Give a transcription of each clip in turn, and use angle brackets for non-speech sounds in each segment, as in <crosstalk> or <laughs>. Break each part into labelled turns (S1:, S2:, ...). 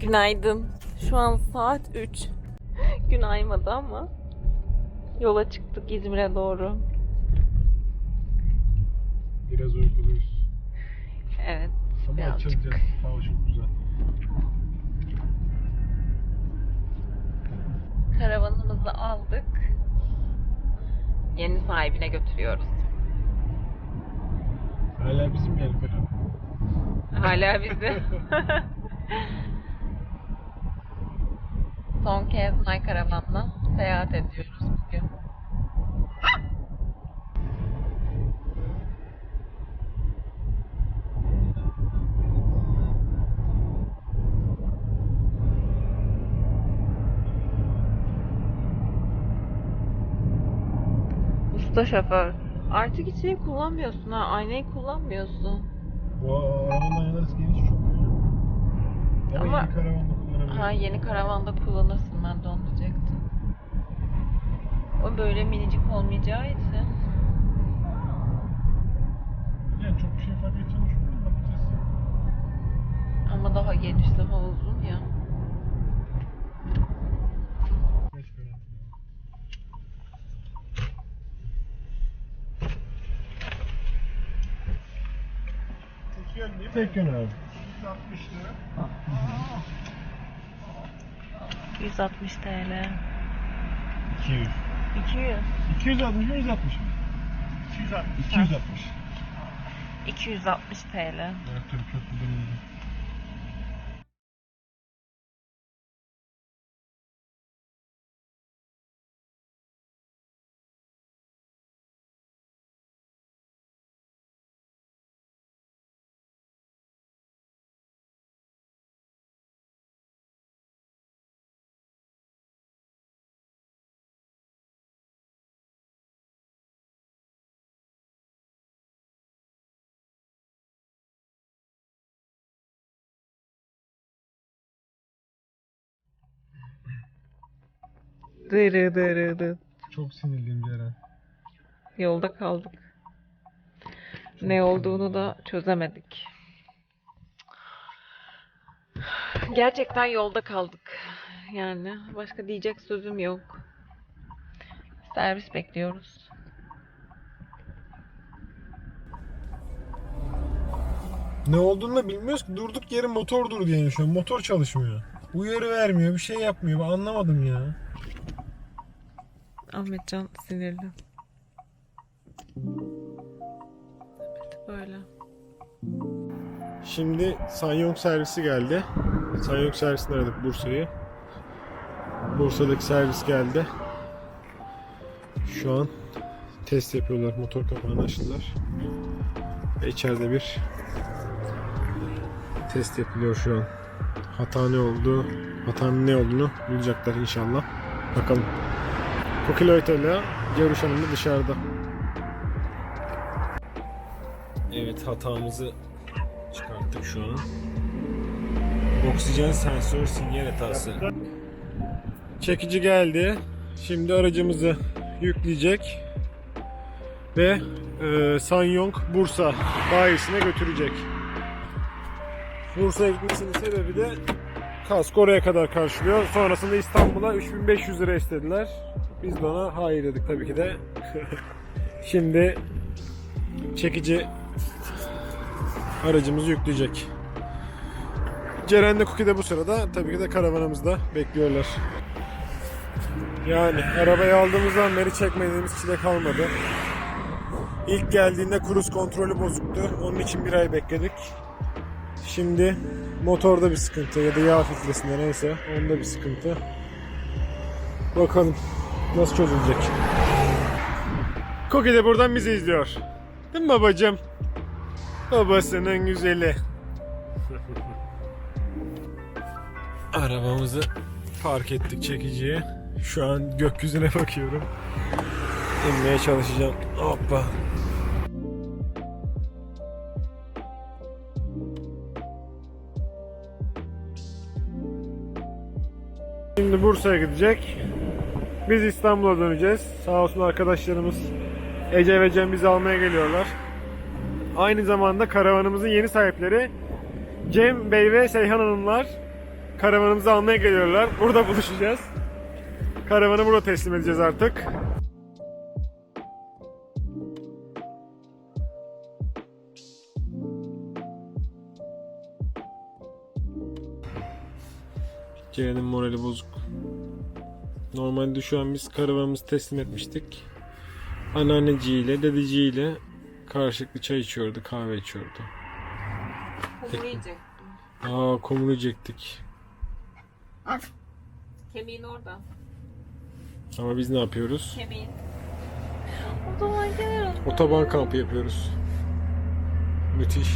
S1: Günaydın. Şu an saat 3. <laughs> Gün aymadı ama yola çıktık İzmir'e doğru.
S2: Biraz uykuluyuz.
S1: Evet.
S2: Ama
S1: Birazcık.
S2: açılacağız. Hava çok güzel.
S1: Karavanımızı aldık. Yeni sahibine götürüyoruz.
S2: Hala bizim yani karavan.
S1: Hala bizi. <laughs> Son kez Nay Karavan'la seyahat ediyoruz bugün. Usta şoför. Artık hiç şey kullanmıyorsun ha. Aynayı kullanmıyorsun.
S2: Bu arabanın aynaları geniş çok. Ama,
S1: Ama-
S2: yeni karavanda kullanabilirim.
S1: Ha yeni karavanda kullanırsın ben de onu diyecektim. O böyle minicik olmayacağı için.
S2: Yani çok bir şey fark edeceğini düşünmüyorum. Bakacağız.
S1: Ama daha geniş, daha uzun ya.
S2: Geç. Tek yön değil mi? Tek yön abi. 160 lira.
S1: 160 TL.
S2: 200.
S1: 200.
S2: 260 mı 160 mı? 260. 260.
S1: 260 TL.
S2: Her türlü köprüden
S1: Dırı dırı dı.
S2: Çok sinirliyim Ceren.
S1: Yolda kaldık. Ne olduğunu da çözemedik. Gerçekten yolda kaldık. Yani başka diyecek sözüm yok. Servis bekliyoruz.
S2: Ne olduğunu da bilmiyoruz ki durduk yere motor dur diye an. Motor çalışmıyor. Uyarı vermiyor, bir şey yapmıyor. Ben anlamadım ya.
S1: Ahmetcan sinirli. Evet böyle.
S2: Şimdi Sanyong servisi geldi. Sanyong servisini aradık Bursa'yı. Bursa'daki servis geldi. Şu an test yapıyorlar. Motor kapağını açtılar. Ve içeride bir test yapılıyor şu an. Hata ne oldu? Hatanın ne olduğunu bulacaklar inşallah. Bakalım. Kokiloyta ile Ceruş Hanım da dışarıda. Evet hatamızı çıkarttık şu an. Oksijen sensör sinyal hatası. Çekici geldi. Şimdi aracımızı yükleyecek ve e, Sanyong Bursa bayisine götürecek. Bursa'ya gitmesinin sebebi de kask oraya kadar karşılıyor. Sonrasında İstanbul'a 3500 lira istediler. Biz de ona hayır dedik tabii ki de. <laughs> Şimdi çekici aracımızı yükleyecek. Ceren de Cookie de bu sırada tabii ki de karavanımızda bekliyorlar. Yani arabayı aldığımızdan beri çekmediğimiz çile kalmadı. İlk geldiğinde kruz kontrolü bozuktu. Onun için bir ay bekledik. Şimdi motorda bir sıkıntı ya da yağ filtresinde neyse onda bir sıkıntı. Bakalım nasıl çözülecek. Cookie de buradan bizi izliyor. Değil mi babacığım? Babasının güzeli. <laughs> Arabamızı park ettik çekiciye. Şu an gökyüzüne bakıyorum. İnmeye çalışacağım. Hoppa. Şimdi Bursa'ya gidecek. Biz İstanbul'a döneceğiz. Sağ olsun arkadaşlarımız Ece ve Cem bizi almaya geliyorlar. Aynı zamanda karavanımızın yeni sahipleri Cem Bey ve Seyhan Hanımlar karavanımızı almaya geliyorlar. Burada buluşacağız. Karavanı burada teslim edeceğiz artık. Ceren'in morali bozuk. Normalde şu an biz karavanımızı teslim etmiştik. Anneanneciyle, dedeciyle karşılıklı çay içiyordu, kahve içiyordu.
S1: Kumru yiyecek.
S2: Aa kumru yiyecektik.
S1: Kemiğin orada.
S2: Ama biz ne yapıyoruz?
S1: Kemiğin. O zaman gel.
S2: Otoban kampı yapıyoruz. Müthiş.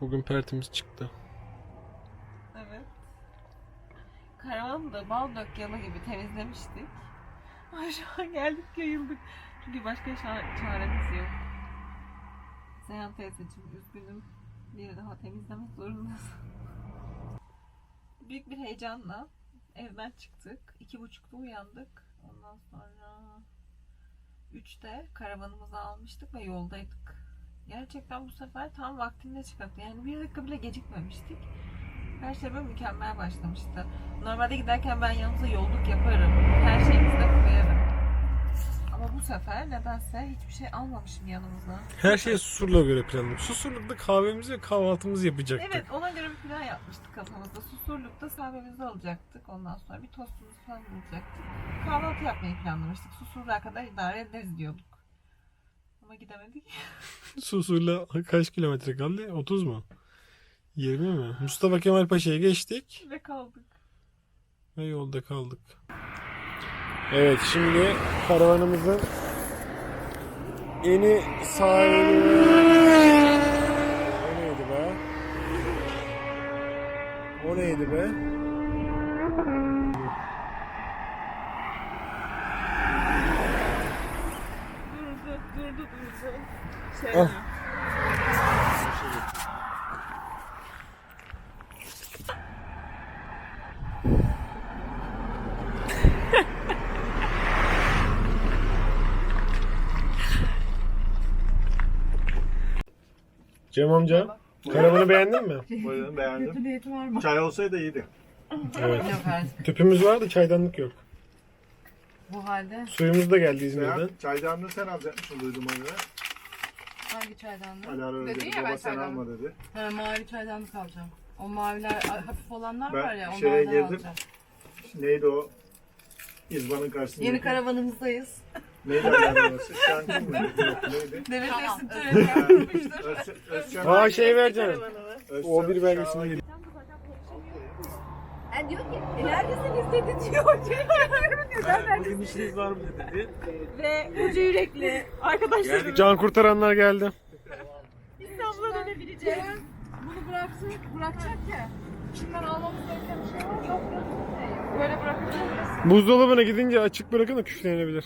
S2: Bugün pertimiz çıktı.
S1: Evet. Karavanı da bal dök yalı gibi temizlemiştik. <laughs> An geldik yayıldık. Çünkü başka çaremiz yok. Seyhan teyzeciğim üzgünüm. Bir daha temizlemek zorundasın. Büyük bir heyecanla evden çıktık. İki buçukta uyandık. Ondan sonra üçte karavanımızı almıştık ve yoldaydık. Gerçekten bu sefer tam vaktinde çıkarttı. Yani bir dakika bile gecikmemiştik. Her şey böyle mükemmel başlamıştı. Normalde giderken ben yanımıza yolluk yaparım. Her şeyimizi de koyarım. Ama bu sefer nedense hiçbir şey almamışım yanımıza.
S2: Her şey Susurluğa göre planladık. Susurluk'ta kahvemizi ve kahvaltımızı yapacaktık.
S1: Evet ona göre bir plan yapmıştık kafamızda. Susurluk'ta kahvemizi alacaktık. Ondan sonra bir tostumuzu falan bulacaktık. Kahvaltı yapmayı planlamıştık. Susurluğa kadar idare ederiz diyorduk. Ama gidemedik. <laughs>
S2: Susurla kaç kilometre kaldı? 30 mu? 20 mi? Mustafa Kemal Paşa'ya geçtik
S1: Ve kaldık.
S2: ve yolda kaldık. Evet şimdi karavanımızın yeni sahibi O neydi be? O neydi be?
S1: Durdu, durdu, durdu. Şey
S2: Ah. Cem amca, karavanı beğendin mi?
S3: Buyurun beğendim. Çay olsaydı iyiydi.
S2: Evet. Tüpümüz vardı, çaydanlık yok.
S4: bu halde.
S2: Suyumuz da geldi İzmir'den.
S3: Sen çaydanlığı sen alacakmışsın duydum onu göre.
S4: Hangi çaydanlık?
S3: Alara öyle dedi.
S4: ya ben
S3: Baba sen alma dedi.
S4: Ha, mavi çaydanlık alacağım. O maviler hafif olanlar
S3: Ben
S4: var ya
S3: şeye
S4: onlardan
S3: girdim.
S4: alacağım.
S3: Neydi o? İzban'ın karşısında.
S4: Yeni karavanımızdayız. <laughs>
S3: Neydi alarması? Şankın mı? Yok neydi?
S4: Resim töreni yapmıştır.
S3: Öz, Özcan.
S2: Aa şey vereceğim.
S3: Özcan
S2: O bir belgesini
S3: Şahin.
S2: gidip.
S4: Yani diyor ki neredesiniz dedi diyor. <laughs>
S5: Bugün işiniz var mı dedi.
S1: Ve ucu yürekli arkadaşlarım
S2: Can kurtaranlar geldi.
S1: İstanbul'a dönebileceğiz.
S4: Bunu bıraksın, bırakacak ya. Şimdiden almamız gereken bir şey var. Yok yok. Böyle bırakabiliriz.
S2: Buzdolabına gidince açık bırakın da küflenebilir.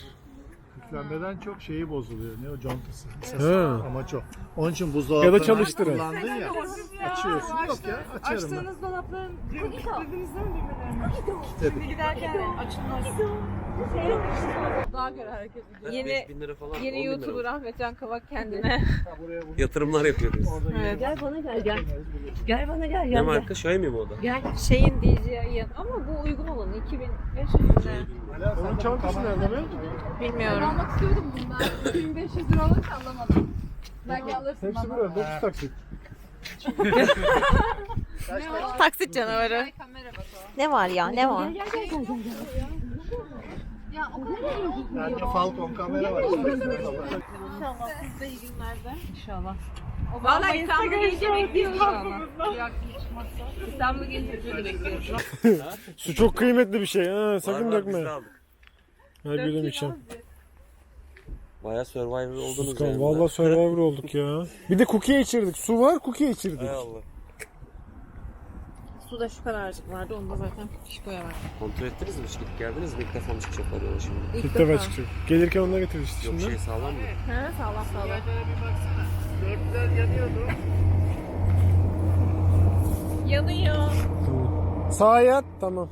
S3: Üflenmeden çok şeyi bozuluyor. Ne o contası.
S2: Ha.
S3: Amaç o. Onun için buzdolabı
S2: Ya da çalıştırın.
S3: kullandın ya. Açıyorsun. Yok ya açarım ben.
S4: Açtığınız dolapların kilitlediniz değil mi birbirlerini?
S3: Dedim.
S4: Şimdi giderken açılmaz.
S1: Daha göre hareket ediyor. Yeni,
S5: 5000 lira falan. 10
S1: yeni. YouTuber Ahmet Can Kavak kendine.
S5: Yatırımlar yapıyoruz.
S1: evet.
S6: Gel bana gel gel. Gel bana gel
S5: Ne
S6: gel.
S5: marka? Xiaomi mi o da?
S6: Gel.
S1: Şeyin DJI'ın ama bu uygun olanı 2500 lira.
S2: Onun çantası nerede be?
S1: Bilmiyorum.
S4: Almak istiyordum bundan. 2500 lira alırsa alamadım. Belki alırsın
S2: Hepsi
S4: bana.
S2: burada. 9 taksit. <laughs>
S1: Taksit canavarı.
S4: Kamera bak o.
S1: Ne var ya ne var?
S6: Gel gel gel gel.
S4: Kadar
S3: Bende Falcon kamera var.
S1: İnşallah siz de iyi günlerde.
S4: İnşallah.
S1: Valla İstanbul'a gelince bekliyoruz inşallah.
S4: çıkmazsa.
S1: İstanbul'a gelince bekliyoruz.
S2: Su çok kıymetli bir şey. Ha, sakın dökme. Her gülüm için.
S5: Bayağı Survivor oldunuz
S2: Furkan
S5: yani.
S2: valla Survivor olduk ya. Bir de cookie içirdik. Su var cookie içirdik.
S5: Hay Allah.
S1: Su da şu kadarcık vardı. Onu da zaten şişkoya var.
S5: Kontrol ettiniz mi? Hiç gidip geldiniz mi? İlk defa mı çıkacaklar yola şimdi?
S1: İlk,
S2: İlk defa çıkacak. Gelirken onunla getirdik işte
S5: Yok
S2: şimdi.
S5: şey sağlam mı?
S1: He sağlam sağlam. Yanıyor.
S2: Tamam. Sağa yat. Tamam.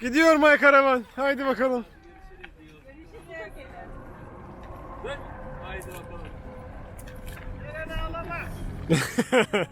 S2: Gidiyor May Karavan. Haydi bakalım.
S5: Haydi bakalım. <laughs>